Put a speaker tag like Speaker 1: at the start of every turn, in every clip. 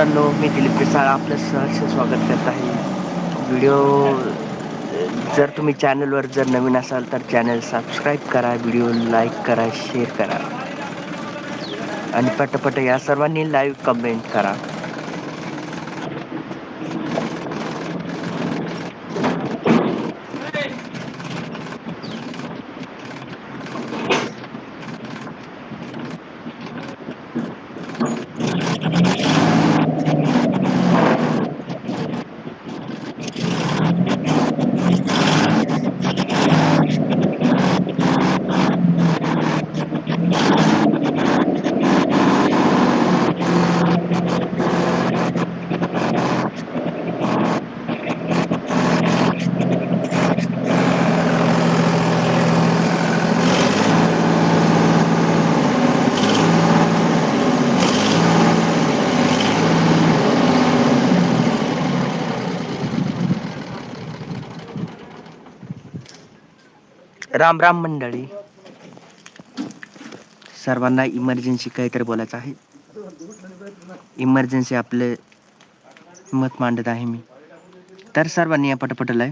Speaker 1: मित्रांनो मी दिलीप पिसाळ आपलं सहर्ष स्वागत करत आहे. व्हिडिओ जर तुम्ही चॅनलवर जर नवीन असाल तर चॅनल सबस्क्राईब करा व्हिडिओ लाईक करा शेअर करा. आणि पटपट या सर्वांनी लाईव्ह कमेंट करा. राम राम मंडळी. सर्वांना इमर्जन्सी काहीतरी बोलायचं आहे. इमर्जन्सी आपले मत मांडत आहे मी. तर सर्वांनी या पटपटला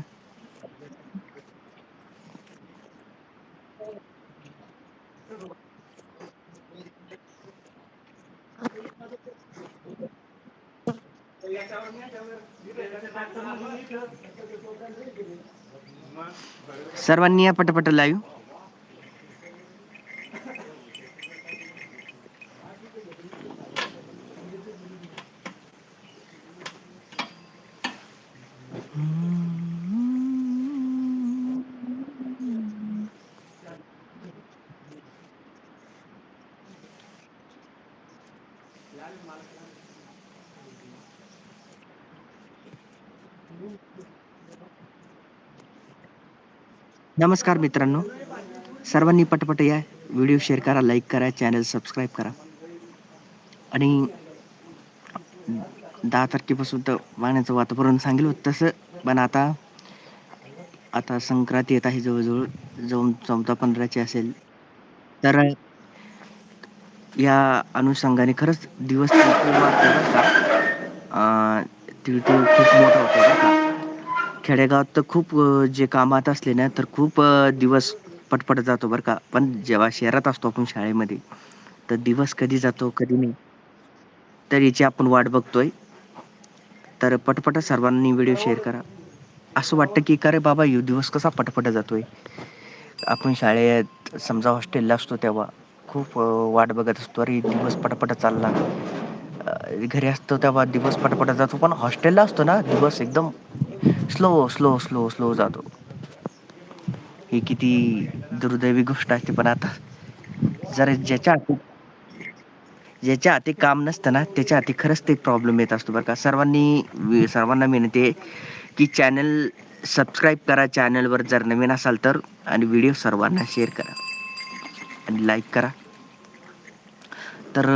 Speaker 1: सर्वांनी या पटपट लाईव्ह नमस्कार मित्रांनो. सर्वांनी पटपट या व्हिडिओ शेअर करा लाईक करा चॅनल सबस्क्राईब करा. आणि दहा तारखेपासून तर पाण्याचं वातावरण सांगेल. होतं तसं पण आता आता संक्रांती येत आहे जवळजवळ. जाऊन चौदा पंधराची असेल. तर या अनुषंगाने खरंच दिवस का. खूप मोठा होतो का. खेडेगावात तर खूप जे कामात असले ना तर खूप दिवस पटपट जातो बरं का. पण जेव्हा शहरात असतो आपण शाळेमध्ये तर दिवस कधी जातो कधी नाही. तर याची आपण वाट बघतोय. तर पटपट सर्वांनी व्हिडिओ शेअर करा. असं वाटतं की का रे बाबा ह्यो दिवस कसा पटपट जातोय? आपण शाळेत समजा हॉस्टेलला असतो तेव्हा खूप वाट बघत असतो. अरे दिवस पटपट चालला. घरी असतो तेव्हा दिवस पटपट जातो. पण हॉस्टेलला असतो ना दिवस एकदम स्लो स्लो स्लो स्लो जातो. हे किती दुर्दैवी गोष्ट असते पण आता जर ज्याच्या हाती ज्याच्या हाती काम नसतं ना त्याच्या हाती खरंच ते प्रॉब्लेम येत असतो बरं का. सर्वांनी सर्वांना विनंती आहे की चॅनल सबस्क्राईब करा चॅनलवर जर नवीन असाल तर आणि व्हिडिओ सर्वांना शेअर करा. आणि लाईक करा. तर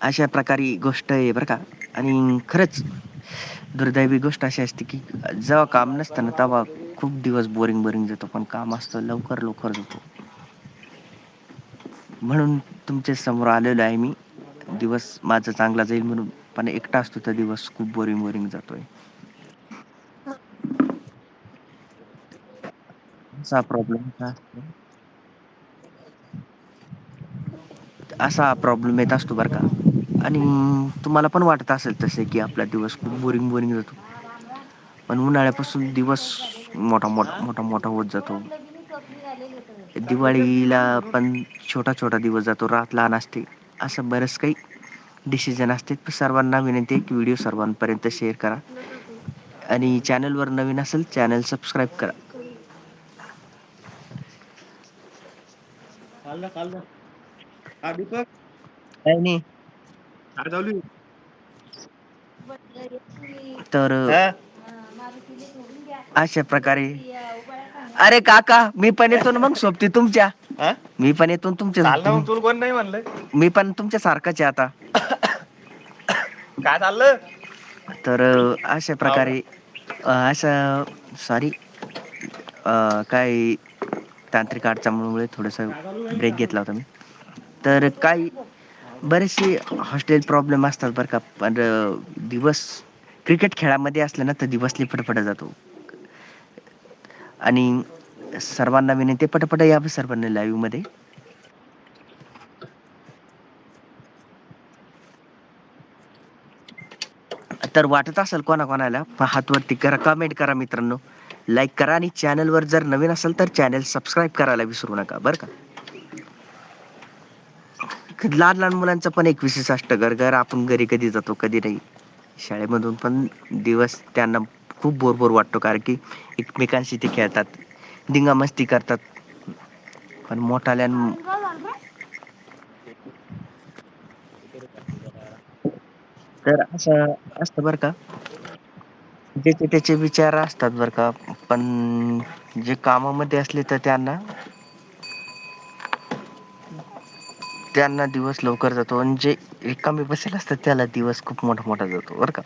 Speaker 1: अशा प्रकारे गोष्ट आहे बरं का. आणि खरंच दुर्दैवी गोष्ट अशी असते की जेव्हा काम नसतं ना तेव्हा खूप दिवस बोरिंग बोरिंग जातो पण काम असतं लवकर लवकर जातो. म्हणून तुमच्यासमोर आलेलो आहे मी. दिवस माझा चांगला जाईल म्हणून पण एकटा असतो तर दिवस खूप बोरिंग बोरिंग जातोय. असा प्रॉब्लेम असा प्रॉब्लेम येत असतो बरं का. आणि तुम्हाला पण वाटत असेल तसे की आपला दिवस खूप बोरिंग बोरिंग जातो. पण उन्हाळ्यापासून दिवस मोठा मोठा मोठा मोठा होत जातो. दिवाळीला पण छोटा छोटा दिवस जातो. रात लहान असते. असं बरंच काही डिसिजन असते. सर्वांना विनंती आहे की व्हिडिओ सर्वांपर्यंत शेअर करा. आणि चॅनल वर नवीन असेल चॅनल सबस्क्राईब करा. काही नाही. तर अशा प्रकारे. अरे काका मी पण येतो ना मग सोबती तुमच्या. मी पण येतो ना तुमच्या
Speaker 2: तुला कोण नाही म्हणलं?
Speaker 1: मी पण तुमच्या सारखाच आहे आता.
Speaker 2: काय चाललं?
Speaker 1: तर अशा प्रकारे अ, असं सॉरी काय तांत्रिक अडचणीमुळे थोडंसं ब्रेक घेतला होता मी. तर काही बरेचसे हॉस्टेल प्रॉब्लेम असतात बरं का. पण दिवस क्रिकेट खेळामध्ये असलं ना तर दिवस लई जातो. आणि सर्वांना विनंती पटपट या सर्वांना लाईव्हमध्ये. तर वाटत असेल कोणा कोणाला हात वरती करा कमेंट करा मित्रांनो. लाईक करा आणि चॅनलवर जर नवीन असेल तर चॅनल सबस्क्राईब करायला विसरू नका बरं का? लहान लहान मुलांचं पण एक विशेष असतं घर घर आपण घरी कधी जातो कधी नाही. शाळेमधून पण दिवस त्यांना खूप बोर बोर वाटतो कारण की एकमेकांशी ते खेळतात दिंगामस्ती करतात. पण मोठाल्यान तर असं असतं बरं का. ज्याचे त्याचे विचार असतात बरं का. पण जे कामामध्ये असले तर त्यांना त्यांना दिवस लवकर जातो आणि जे रिकामे बसेल असतात त्याला दिवस खूप मोठा मोठा जातो बरं का?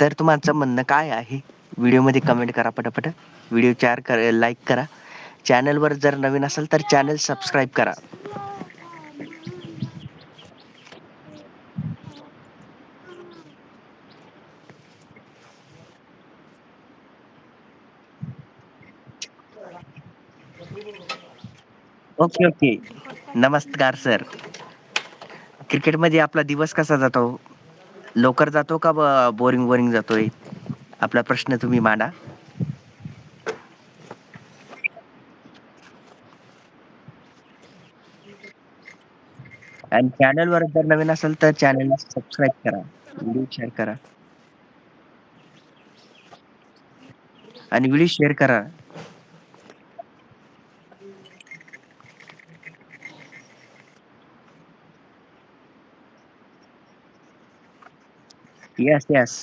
Speaker 1: तर तुमचं म्हणणं काय आहे? व्हिडिओमध्ये कमेंट करा पटापट. व्हिडिओ चार कर लाईक करा. चॅनलवर जर नवीन असेल तर चॅनल सबस्क्राईब करा. ओके ओके नमस्कार सर. क्रिकेटमध्ये आपला दिवस कसा जातो? लवकर जातो का बोरिंग बोरिंग जातोय? आपला प्रश्न तुम्ही मांडा. आणि चॅनलवर जर नवीन असेल तर चॅनलला सबस्क्राईब करा. व्हिडिओ शेअर करा. आणि व्हिडिओ शेअर करा. येस येस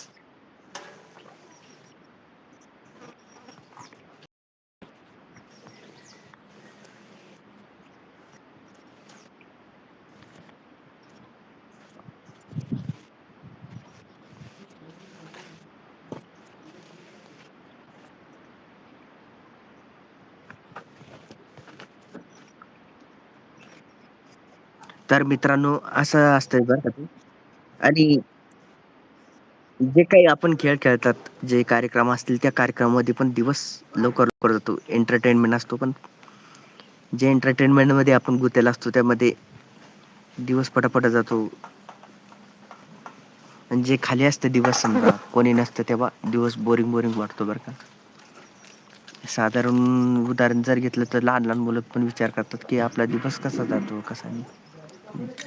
Speaker 1: तर मित्रांनो असं असतंय बरं का ते. आणि जे काही आपण खेळ खेळतात जे कार्यक्रम असतील त्या कार्यक्रमामध्ये पण दिवस लवकर लवकर जातो. एंटरटेनमेंट असतो पण. जे एंटरटेनमेंटमध्ये आपण गुतेला असतो त्यामध्ये दिवस पटापट जातो. जे खाली असतं दिवस समजा कोणी नसतं तेव्हा दिवस बोरिंग बोरिंग वाटतो बरं का. साधारण उदाहरण जर घेतलं तर लहान लहान मुलं पण विचार करतात की आपला दिवस कसा जातो कसा नाही.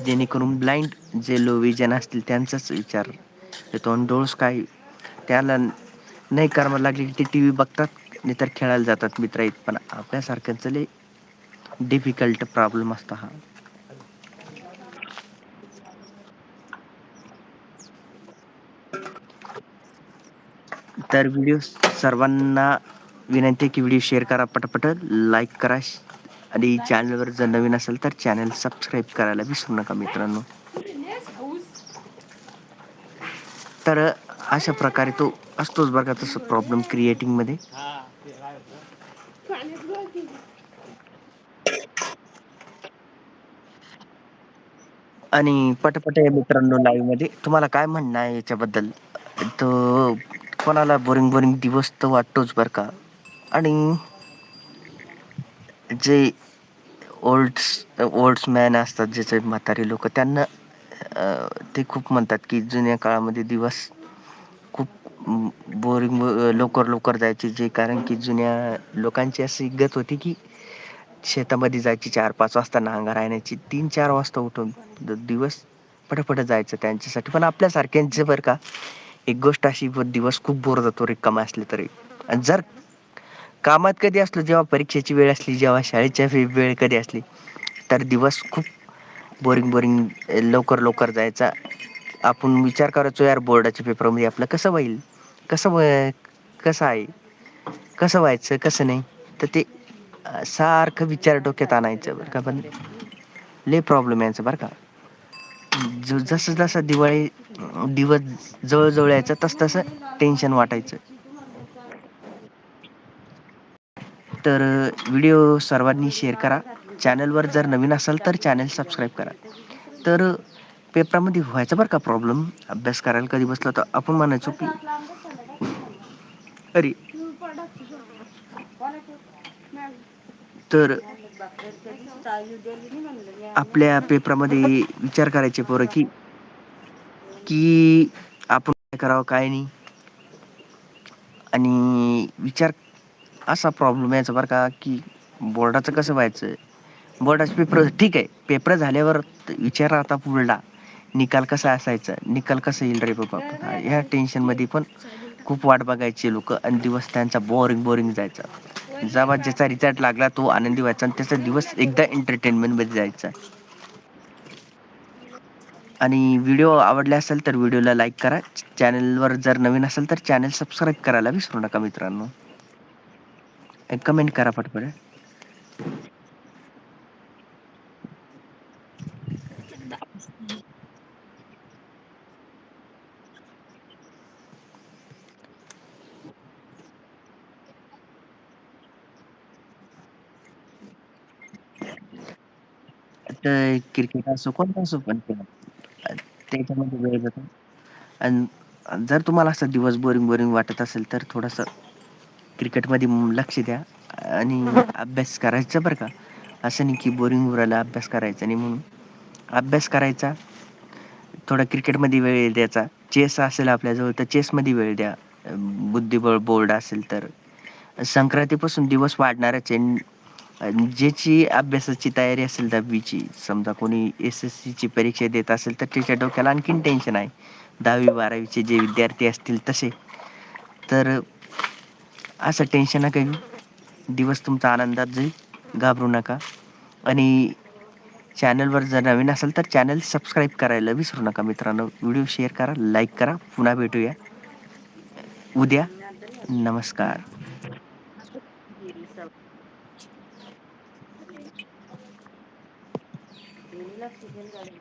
Speaker 1: जेणेकरून ब्लाइंड जे लो विजन असतील त्यांचाच विचार येतो आणि डोळस काय त्याला नाही कराव लागले की ते टी व्ही बघतात नाही तर खेळायला जातात मित्र आहेत पण आपल्यासारख्यांचं लय डिफिकल्ट प्रॉब्लेम असतो हा. तर व्हिडिओ सर्वांना विनंती की व्हिडिओ शेअर करा पटपट लाईक करा आणि चॅनलवर जर नवीन असेल तर चॅनल सबस्क्राईब करायला विसरू नका मित्रांनो. तर अशा प्रकारे तो असतोच बघा तस प्रॉब्लेम क्रिएटिंगमध्ये. आणि पटपट मित्रांनो लाईव्हमध्ये तुम्हाला काय म्हणणं आहे याच्याबद्दल? तो कोणाला बोरिंग बोरिंग दिवस तर वाटतोच बर का? आणि जे ओल्ड ओल्ड मॅन असतात ज्याचे म्हातारे लोक त्यांना ते खूप म्हणतात की जुन्या काळामध्ये दिवस खूप बोरिंग लवकर लवकर जायचे. जे कारण की जुन्या लोकांची अशी गत होती की शेतामध्ये जायची चार पाच वाजता नांगर राहण्याची तीन चार वाजता उठून दिवस पटापट जायचं त्यांच्यासाठी. पण आपल्यासारख्यांचे बरं का एक गोष्ट अशी दिवस खूप बोर जातो. रिकामा असले तरी. जर कामात कधी असलो जेव्हा परीक्षेची वेळ असली जेव्हा शाळेच्या वेळ कधी असली तर दिवस खूप बोरिंग बोरिंग लवकर लवकर जायचा. आपण विचार करायचो यार बोर्डाच्या पेपरमध्ये आपलं कसं होईल? कसं कसं आहे? कसं व्हायचं कसं नाही? तर ते सारखं विचार डोक्यात आणायचं बर का. पण लय प्रॉब्लेम यायचं बरं का. जसं जसं दिवाळी दिवस जवळजवळ यायचं तसं तस तसं टेन्शन वाटायचं. तर व्हिडिओ सर्वांनी शेअर करा. चॅनलवर जर नवीन असाल तर चॅनल सबस्क्राईब करा. तर पेपरामध्ये व्हायचा बरं का प्रॉब्लेम अभ्यास करायला कधी बसला तर आपण म्हणायचो की अरे. तर आपल्या पेपरामध्ये विचार करायचे पोरं की की आपण काय करावं काय नाही. आणि विचार असा प्रॉब्लेम यायचा बरं का की बोर्डाचं कसं व्हायचं? बोर्डाचे पेपर ठीक आहे. पेपर झाल्यावर विचार आता पुढला. निकाल कसा असायचा? निकाल कसा येईल रे बाबा? ह्या टेन्शनमध्ये पण खूप वाट बघायची लोक. आणि दिवस त्यांचा बोरिंग बोरिंग जायचा. जेव्हा ज्याचा रिझल्ट लागला तो आनंदी व्हायचा आणि त्याचा दिवस एकदा एंटरटेनमेंटमध्ये जायचा. आणि व्हिडिओ आवडले असेल तर व्हिडिओला लाईक करा. चॅनलवर जर नवीन असेल तर चॅनल सबस्क्राईब करायला विसरू नका मित्रांनो. कमेंट करा पटपट. तर क्रिकेट असो कोणता असो पण त्याच्यामध्ये वेळ जातो आणि जर तुम्हाला असं दिवस बोरिंग बोरिंग वाटत असेल तर थोडस क्रिकेटमध्ये लक्ष द्या आणि अभ्यास करायचा बरं का असं नाही की बोरिंग होऊ राहिला अभ्यास करायचा नाही म्हणून अभ्यास करायचा थोडा क्रिकेटमध्ये वेळ द्यायचा चेस असेल आपल्याजवळ तर चेसमध्ये वेळ द्या बुद्धिबळ बोर्ड असेल तर संक्रांतीपासून दिवस वाढणारच आहे ज्याची अभ्यासाची तयारी असेल दहावीची समजा कोणी एस एस सीची परीक्षा देत असेल तर त्याच्या डोक्याला आणखीन टेन्शन आहे. दहावी बारावीचे जे विद्यार्थी असतील तसे. तर असं टेन्शन नका घेऊ. दिवस तुमचा आनंदात जाईल. घाबरू नका. आणि चॅनलवर जर नवीन असेल तर चॅनल सबस्क्राईब करायला विसरू नका मित्रांनो. व्हिडिओ शेअर करा लाईक करा. पुन्हा भेटूया. उद्या. नमस्कार. del gallego.